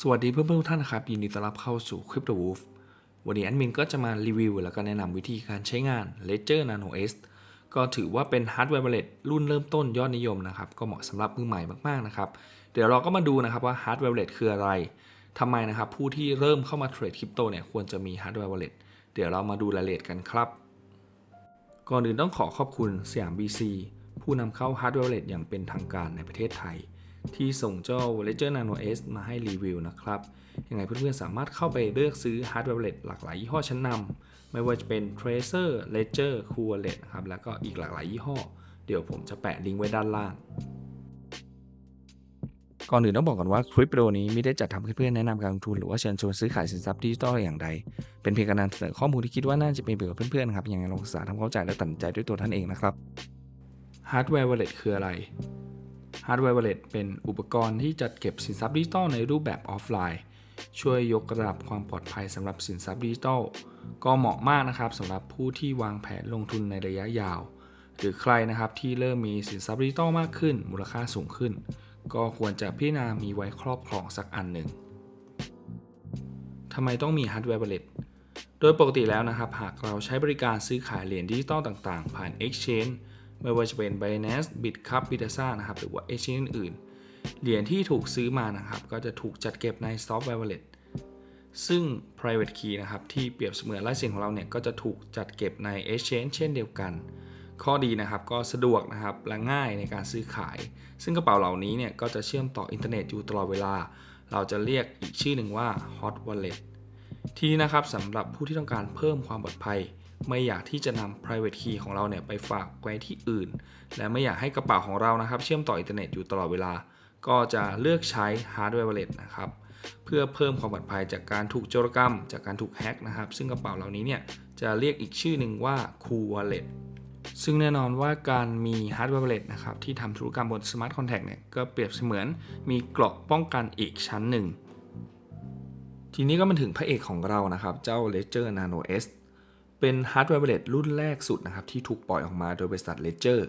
สวัสดีเพื่อนๆทุกท่านนะครับ ยินดีต้อนรับเข้าสู่ Crypto Wolf วันนี้แอดมินก็จะมารีวิว แล้วก็แนะนำวิธีการใช้งาน Ledger Nano S ก็ถือว่าเป็นฮาร์ดแวร์ Wallet รุ่นเริ่มต้นยอดนิยมนะครับ ก็เหมาะสำหรับมือใหม่มากๆนะครับ เดี๋ยวเราก็มาดูนะครับว่าฮาร์ดแวร์ Wallet คืออะไรทำไมนะครับ ผู้ที่เริ่มเข้ามาเทรดคริปโตเนี่ยควรจะมีฮาร์ดแวร์ Wallet เดี๋ยวเรามาดูรายละเอียดกันครับ ก่อนอื่นต้องขอขอบคุณสยาม BC ผู้นำเข้าฮาร์ดแวร์ Wallet อย่างเป็นทางการในประเทศไทย ที่ส่งเจ้า Ledger Nano S มาให้รีวิวนะครับ ยังไงเพื่อนๆสามารถเข้าไปเลือกซื้อฮาร์ดแวร์ Wallet หลากหลายยี่ห้อชั้นนำไม่ว่าจะเป็น Tracer Ledger Cool Wallet นะครับแล้วก็อีกหลากหลายยี่ห้อ เดี๋ยวผมจะแปะลิงก์ไว้ด้านล่าง ก่อนอื่นต้องบอกก่อนว่าคลิปวิดีโอนี้ไม่ได้จัดทำให้เพื่อนแนะนำการลงทุนหรือว่าเชิญชวนซื้อขายสินทรัพย์ดิจิทัลอย่างใด เป็นเพียงการนำเสนอข้อมูลที่คิดว่าน่าจะเป็นประโยชน์กับเพื่อนๆนะครับยังไงลองศึกษาทำความเข้าใจและตัดสินใจด้วยตัวท่านเองนะครับฮาร์ดแวร์ Wallet คืออะไร ฮาร์ดแวร์ Wallet เป็นอุปกรณ์ที่จัดเก็บสินทรัพย์ดิจิทัลในรูปแบบออฟไลน์ ช่วยยกระดับความปลอดภัยสำหรับสินทรัพย์ดิจิทัล ก็เหมาะมากนะครับสำหรับผู้ที่วางแผนลงทุนในระยะยาว หรือใครนะครับที่เริ่มมีสินทรัพย์ดิจิทัลมากขึ้น มูลค่าสูงขึ้น ก็ควรจะพิจารณามีไว้ครอบครองสักอันหนึ่งทำไมต้องมีฮาร์ดแวร์ Wallet โดยปกติแล้วนะครับ หากเราใช้บริการซื้อขายเหรียญดิจิตอลต่างๆ ผ่าน Exchange ไม่ว่าจะเป็น Binance Bitcup Bitasa นะครับหรือว่า Exchange อื่นๆเหรียญที่ถูกซื้อมานะครับ ก็จะถูกจัดเก็บใน Software Wallet ซึ่ง private key นะครับ ที่เปรียบเสมือนลายเซ็นของเราเนี่ย ก็จะถูกจัดเก็บใน Exchange เช่นเดียวกัน ข้อดีนะครับก็สะดวกนะครับและง่ายในการซื้อขาย ซึ่งกระเป๋าเหล่านี้เนี่ยก็จะเชื่อมต่ออินเทอร์เน็ตอยู่ตลอดเวลา เราจะเรียกอีกชื่อหนึ่งว่า hot wallet ทีนี้นะครับสำหรับผู้ที่ต้องการเพิ่มความปลอดภัย ไม่อยากที่จะนำ private key ของเราเนี่ยไปฝากไว้ที่อื่น และไม่อยากให้กระเป๋าของเรานะครับ เชื่อมต่ออินเทอร์เน็ตอยู่ตลอดเวลา ก็จะเลือกใช้ hardware wallet นะครับเพื่อเพิ่มความปลอดภัยจากการถูกโจรกรรม จากการถูกแฮ็กนะครับ ซึ่งกระเป๋าเหล่านี้เนี่ยจะเรียกอีกชื่อหนึ่งว่า cool wallet ซึ่งแน่นอนว่าการมี hardware wallet นะครับที่ทำธุรกรรมบน smart contract เนี่ยก็เปรียบเสมือนมีเกราะป้องกันอีกชั้นหนึ่ง ทีนี้ก็มาถึงพระเอกของเรานะครับ เจ้า Ledger Nano S เป็นฮาร์ดแวร์ wallet รุ่นแรกสุดนะครับ ที่ถูกปล่อยออกมาโดยบริษัท Ledger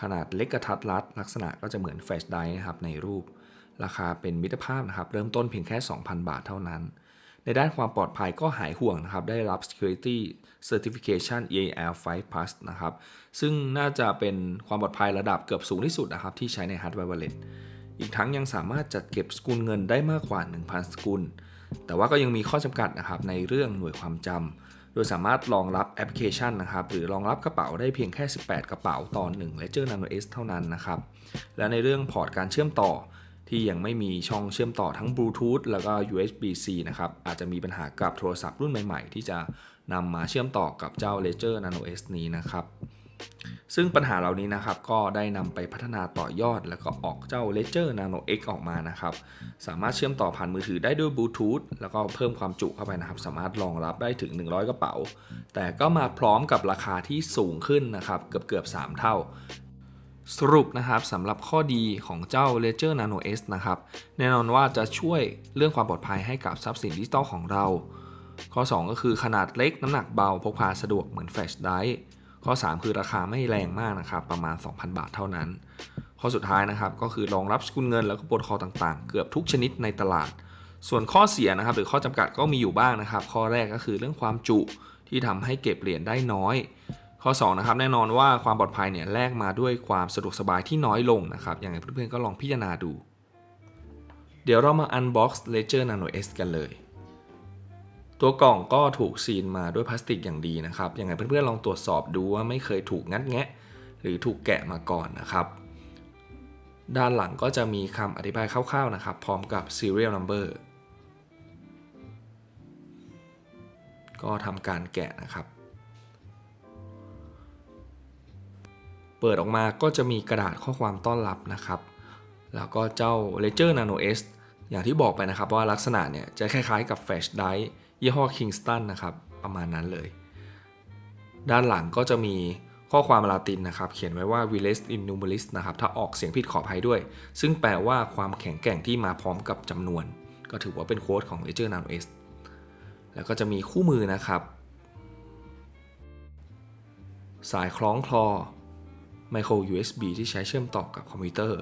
ขนาดเล็กกระทัดรัด ลักษณะก็จะเหมือน Flash Drive นะครับในรูป ราคาเป็นมิตรภาพนะครับ เริ่มต้นเพียงแค่ 2,000 บาทเท่านั้น ในด้านความปลอดภัยก็หายห่วงนะครับ ได้รับ Security Certification EAL5 Plus นะครับ ซึ่งน่าจะเป็นความปลอดภัยระดับเกือบสูงที่สุดนะครับที่ใช้ในฮาร์ดแวร์ wallet อีกทั้งยังสามารถจัดเก็บสกุลเงินได้มากกว่า 1,000 สกุล แต่ว่าก็ยังมีข้อจำกัดนะครับในเรื่องหน่วยความจำโดยสามารถรองรับแอปพลิเคชันนะครับหรือรองรับกระเป๋าได้เพียงแค่ 18 กระเป๋าต่อ1 Ledger Nano S เท่านั้นนะครับและในเรื่องพอร์ตการเชื่อมต่อที่ยังไม่มีช่องเชื่อมต่อทั้งบลูทูธแล้วก็ USB-C นะครับอาจจะมีปัญหากับโทรศัพท์รุ่นใหม่ ๆ ที่จะนำมาเชื่อมต่อกับเจ้า Ledger Nano S นี้นะครับ ซึ่งปัญหาเหล่านี้นะครับก็ได้นำไปพัฒนาต่อยอด แล้วก็ออกเจ้า Ledger Nano X ออกมานะครับ สามารถเชื่อมต่อผ่านมือถือได้ด้วยบลูทูธแล้วก็เพิ่มความจุเข้าไปนะครับ สามารถรองรับได้ถึง 100 กระเป๋า แต่ก็มาพร้อมกับราคาที่สูงขึ้นนะครับเกือบเกือบ 3 เท่าสรุปนะครับสำหรับข้อดีของเจ้า Ledger Nano S นะครับ แน่นอนว่าจะช่วยเรื่องความปลอดภัยให้กับทรัพย์สินดิจิตอลของเรา ข้อ 2 ก็คือขนาดเล็กน้ำหนักเบาพกพาสะดวกเหมือนแฟลชไดร์ ข้อ 3 คือราคาไม่แรงมากนะครับประมาณ 2,000 บาทเท่านั้น ข้อสุดท้ายนะครับก็คือรองรับสกุลเงินแล้วก็โปรโตคอลต่างๆ เกือบทุกชนิดในตลาด ส่วนข้อเสียนะครับหรือข้อจำกัดก็มีอยู่บ้างนะครับ ข้อแรกก็คือเรื่องความจุที่ทำให้เก็บเหรียญได้น้อย ข้อ2นะครับแน่นอนว่าความปลอดภัยเนี่ยแลกมาด้วยความสะดวกสบายที่น้อยลงนะครับอย่างไรเพื่อนๆก็ลองพิจารณาดู เดี๋ยวเรามา unbox Ledger Nano S กันเลย ตัวกล่องก็ถูกซีนมาด้วยพลาสติกอย่างดีนะครับยังไงเพื่อนๆลองตรวจสอบดูว่าไม่เคยถูกงัดแงะ หรือถูกแกะมาก่อนนะครับ ด้านหลังก็จะมีคำอธิบายคร่าวๆนะครับ พร้อมกับ serial number ก็ทำการแกะนะครับ เปิดออกมาก็จะมีกระดาษข้อความต้อนรับนะครับ แล้วก็เจ้า Ledger Nano S อย่างที่บอกไปนะครับว่าลักษณะเนี่ยจะคล้ายๆกับ Flash Drive ยี่ห้อ Kingston นะครับประมาณนั้นเลย ด้านหลังก็จะมีข้อความลาตินนะครับ เขียนไว้ว่า v i l e s in numeris นะครับ ถ้าออกเสียงผิดขออภัยด้วย ซึ่งแปลว่าความแข็งแกร่งที่มาพร้อมกับจำนวน ก็ถือว่าเป็นโค้ดของ Ledger Nano S แล้วก็จะมีคู่มือนะครับ สายคล้องคลอ micro USB ที่ใช้เชื่อมต่อกับคอมพิวเตอร์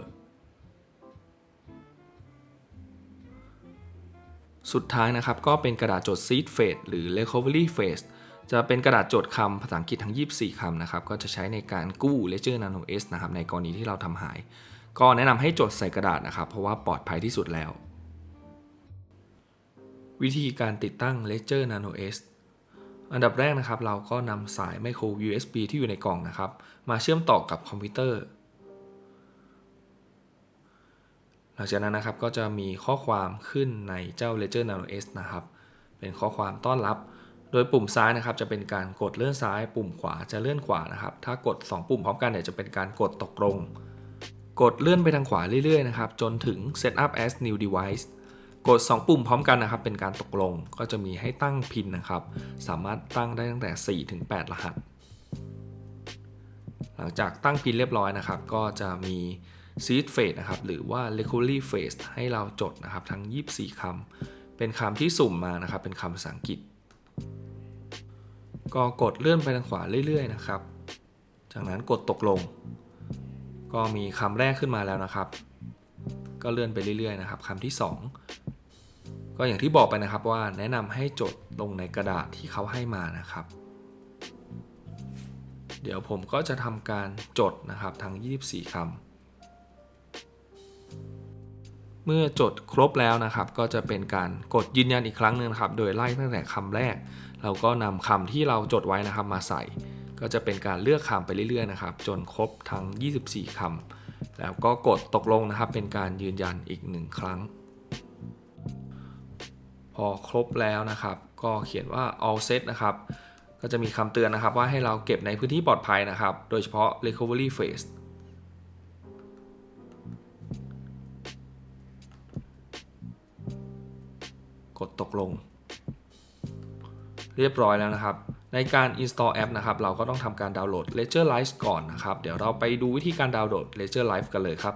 สุดท้ายนะครับก็เป็นกระดาษจด seed phase หรือ recovery phase จะเป็นกระดาษจดคำภาษาอังกฤษทั้ง 24 คำนะครับ ก็จะใช้ในการกู้ Ledger Nano S นะครับ ในกรณีที่เราทำหาย ก็แนะนำให้จดใส่กระดาษนะครับ เพราะว่าปลอดภัยที่สุดแล้ว วิธีการติดตั้ง Ledger Nano S อันดับแรกนะครับ เราก็นำสาย micro USB ที่อยู่ในกล่องนะครับ มาเชื่อมต่อกับคอมพิวเตอร์ ลังจากนั้นนะครับก็จะมีข้อความขึ้นในเจ้า Ledger Nano S นะครับ เป็นข้อความต้อนรับ โดยปุ่มซ้ายนะครับจะเป็นการกดเลื่อนซ้าย ปุ่มขวาจะเลื่อนขวานะครับ ถ้ากด 2 ปุ่มพร้อมกันเนี่ยจะเป็นการกดตกลง กดเลื่อนไปทางขวาเรื่อยๆนะครับจนถึง Set up as new device กด 2 ปุ่มพร้อมกันนะครับ เป็นการตกลงก็จะมีให้ตั้งพินนะครับ สามารถตั้งได้ตั้งแต่ 4 ถึง 8 รหัส หลังจากตั้งพินเรียบร้อยนะครับ ก็จะมี seed phrase นะครับหรือว่า recovery phrase ให้เราจดนะครับทั้ง 24คำเป็นคำที่สุ่มมานะครับ เป็นคำภาษาอังกฤษ ก็กดเลื่อนไปทางขวาเรื่อยๆนะครับ จากนั้นกดตกลง ก็มีคำแรกขึ้นมาแล้วนะครับ ก็เลื่อนไปเรื่อยๆนะครับคำที่ 2 ก็อย่างที่บอกไปนะครับว่าแนะนำให้จดลงในกระดาษที่เขาให้มานะครับเดี๋ยวผมก็จะทำการจดนะครับทั้ง 24 คำ เมื่อจดครบแล้วนะครับ ก็จะเป็นการกดยืนยันอีกครั้งหนึ่งครับ โดยไล่ตั้งแต่คำแรก เราก็นำคำที่เราจดไว้นะครับมาใส่ ก็จะเป็นการเลือกคำไปเรื่อยๆนะครับ จนครบทั้ง 24คำแล้วก็กดตกลงนะครับ เป็นการยืนยันอีกหนึ่งครั้ง พอครบแล้วนะครับ ก็เขียนว่า all set นะครับก็จะมีคำเตือนนะครับว่าให้เราเก็บในพื้นที่ปลอดภัยนะครับ โดยเฉพาะ recovery phase กดตกลง เรียบร้อยแล้วนะครับ ในการ install app นะครับ เราก็ต้องทำการดาวน์โหลด Ledger Live ก่อนนะครับ เดี๋ยวเราไปดูวิธีการดาวน์โหลด Ledger Live กันเลยครับ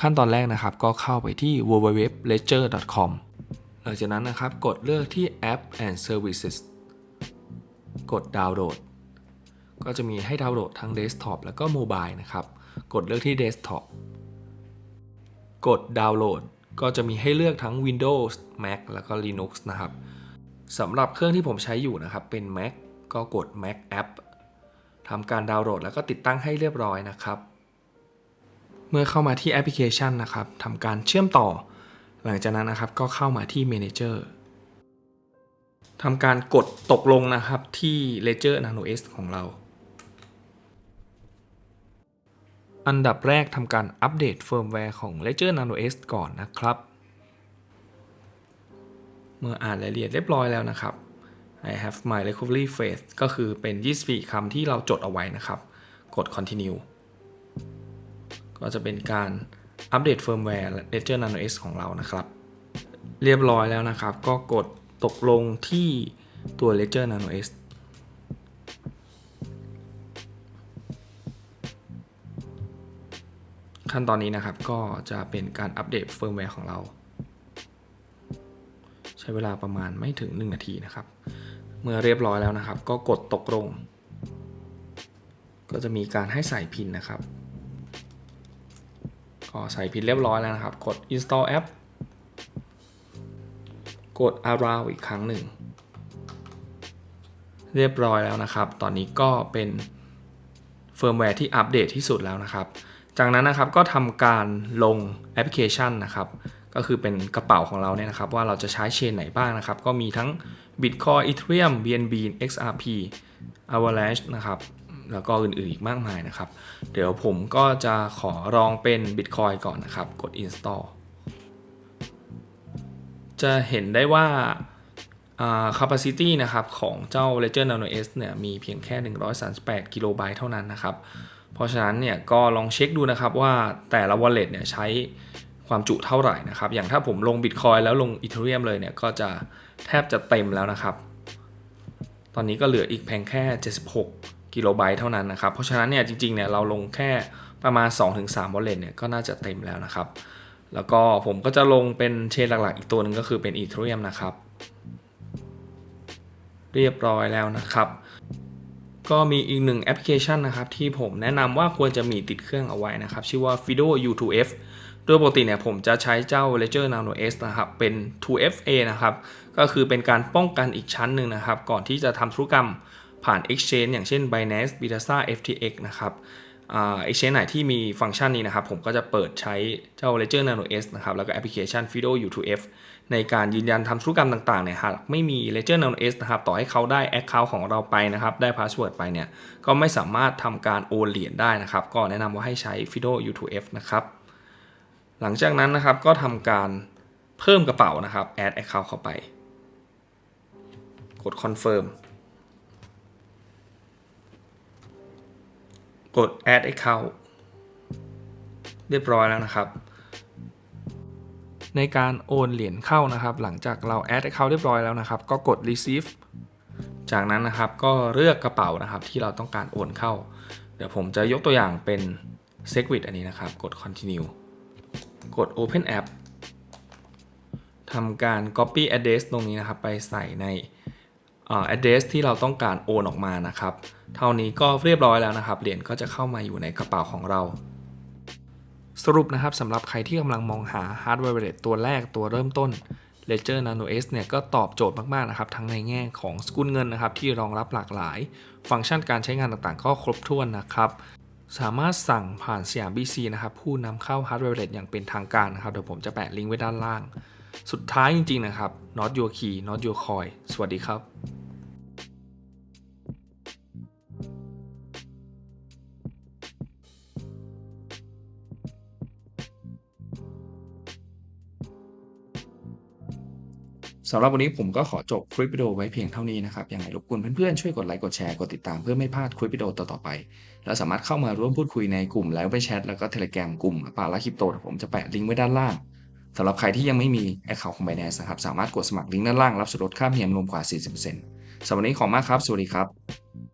ขั้นตอนแรกนะครับก็เข้าไปที่ www.ledger.com หลังจากนั้นนะครับกดเลือกที่ App and Services กดดาวน์โหลด ก็จะมีให้ดาวน์โหลดทั้งเดสก์ท็อปแล้วก็โมบายนะครับ กดเลือกที่เดสก์ท็อปกดดาวน์โหลด ก็จะมีให้เลือกทั้ง Windows Mac แล้วก็ Linux นะครับสำหรับเครื่องที่ผมใช้อยู่นะครับเป็น Mac ก็กด Mac App ทำการดาวน์โหลดแล้วก็ติดตั้งให้เรียบร้อยนะครับ เมื่อเข้ามาที่แอปพลิเคชันนะครับทำการเชื่อมต่อ หลังจากนั้นนะครับก็เข้ามาที่ Manager ทำการกดตกลงนะครับที่ Ledger Nano S ของเรา อันดับแรกทำการอัปเดตเฟิร์มแวร์ของ Ledger Nano S ก่อนนะครับ เมื่ออ่านรายละเอียดเรียบร้อยแล้วนะครับ I have my recovery phrase ก็คือเป็น24คำที่เราจดเอาไว้นะครับ กด continue ก็จะเป็นการอัปเดตเฟิร์มแวร์ Ledger Nano S ของเรานะครับ เรียบร้อยแล้วนะครับ ก็กดตกลงที่ตัว Ledger Nano S ขั้นตอนนี้นะครับก็จะเป็นการอัปเดตเฟิร์มแวร์ของเรา ใช้เวลาประมาณไม่ถึง 1 นาทีนะครับ เมื่อเรียบร้อยแล้วนะครับ ก็กดตกลง ก็จะมีการให้ใส่พินนะครับก็ใส่พินเรียบร้อยแล้วนะครับ กด install app กด around อีกครั้งหนึ่ง เรียบร้อยแล้วนะครับ ตอนนี้ก็เป็นเฟิร์มแวร์ที่อัปเดตที่สุดแล้วนะครับ จากนั้นนะครับก็ทำการลงแอปพลิเคชันนะครับ ก็คือเป็นกระเป๋าของเราเนี่ยนะครับ ว่าเราจะใช้เชนไหนบ้างนะครับ ก็มีทั้ง Bitcoin Ethereum BNB XRP Avalanche นะครับ แล้วก็อื่นๆอีกมากมายนะครับ เดี๋ยวผมก็จะขอลองเป็น Bitcoin ก่อนนะครับ กด install จะเห็นได้ว่า capacity นะครับของเจ้า Ledger Nano S เนี่ยมีเพียงแค่ 138 กิโลไบต์เท่านั้นนะครับ เพราะฉะนั้นเนี่ยก็ลองเช็คดูนะครับว่าแต่ละ wallet เนี่ยใช้ความจุเท่าไหร่นะครับ อย่างถ้าผมลง Bitcoin แล้วลง Ethereum เลยเนี่ยก็จะแทบจะเต็มแล้วนะครับ ตอนนี้ก็เหลืออีกเพียงแค่ 76 กิโลไบต์เท่านั้นนะครับ เพราะฉะนั้นเนี่ยจริงๆเนี่ยเราลงแค่ประมาณ 2-3 wallet เนี่ยก็น่าจะเต็มแล้วนะครับ แล้วก็ผมก็จะลงเป็นเชนหลักๆ อีกตัวหนึ่งก็คือเป็น Ethereum นะครับ เรียบร้อยแล้วนะครับ ก็มีอีกหนึ่งแอปพลิเคชันนะครับที่ผมแนะนำว่าควรจะมีติดเครื่องเอาไว้นะครับชื่อว่า Fido U2F โดยปกติเนี่ยผมจะใช้เจ้า Ledger Nano S นะครับเป็น 2FA นะครับก็คือเป็นการป้องกันอีกชั้นหนึ่งนะครับก่อนที่จะทำธุรกรรมผ่าน Exchange อย่างเช่น Binance Bitasa FTX นะครับอ่า Exchange ไหนที่มีฟังก์ชันนี้นะครับ ผมก็จะเปิดใช้เจ้า Ledger Nano S นะครับ แล้วก็แอปพลิเคชัน Fido U2F ในการยืนยันทำธุรกรรมต่างๆเนี่ยหากไม่มี Ledger Nano S นะครับต่อให้เขาได้ Account ของเราไปนะครับได้ Password ไปเนี่ยก็ไม่สามารถทำการโอนเหรียญได้นะครับก็แนะนำว่าให้ใช้ Fido U2F นะครับหลังจากนั้นนะครับก็ทำการเพิ่มกระเป๋านะครับ add account เข้าไป กด confirm กด add account เรียบร้อยแล้วนะครับ ในการโอนเหรียญเข้านะครับ หลังจากเรา add account เรียบร้อยแล้วนะครับ ก็กด receive จากนั้นนะครับก็เลือกกระเป๋านะครับที่เราต้องการโอนเข้า เดี๋ยวผมจะยกตัวอย่างเป็น Segwit อันนี้นะครับ กด continue กด Open App ทำการ Copy Address ตรงนี้นะครับ ไปใส่ในเอ่อ address ที่เราต้องการโอนออกมานะครับ เท่านี้ก็เรียบร้อยแล้วนะครับ เหรียญก็จะเข้ามาอยู่ในกระเป๋าของเรา สรุปนะครับสำหรับใครที่กำลังมองหา Hardware Wallet ตัวแรกตัวเริ่มต้น Ledger Nano S เนี่ยก็ตอบโจทย์มาก ๆ นะครับ ทั้งในแง่ของสกุลเงินนะครับ ที่รองรับหลากหลาย ฟังก์ชันการใช้งานต่างๆ ก็ครบถ้วนนะครับ สามารถสั่งผ่านสยาม BC นะครับ ผู้นำเข้า Hardware Wallet อย่างเป็นทางการนะครับ เดี๋ยวผมจะแปะลิงก์ไว้ด้านล่าง สุดท้ายจริง ๆ นะครับ not your key not your coin สวัสดีครับ สำหรับวันนี้ผมก็ขอจบคลิปวิดีโอไว้เพียงเท่านี้นะครับยังไงรบกวนเพื่อนๆช่วยกดไลค์กดแชร์กดติดตามเพื่อไม่พลาดคลิปวิดีโอต่อๆไป แล้วสามารถเข้ามาร่วมพูดคุยในกลุ่มไลฟ์ไปแชทแล้วก็เทเลแกรมกลุ่มปาลาคริปโตผมจะแปะลิงก์ไว้ด้านล่างสำหรับใครที่ยังไม่มีแอคเคาท์ของ Binance นะครับสามารถกดสมัครลิงก์ด้านล่างรับส่วนลดค่าธรรมเพียมรวมกว่า 40%สำหรับวันนี้ขอบคุณมากครับ สวัสดีครับ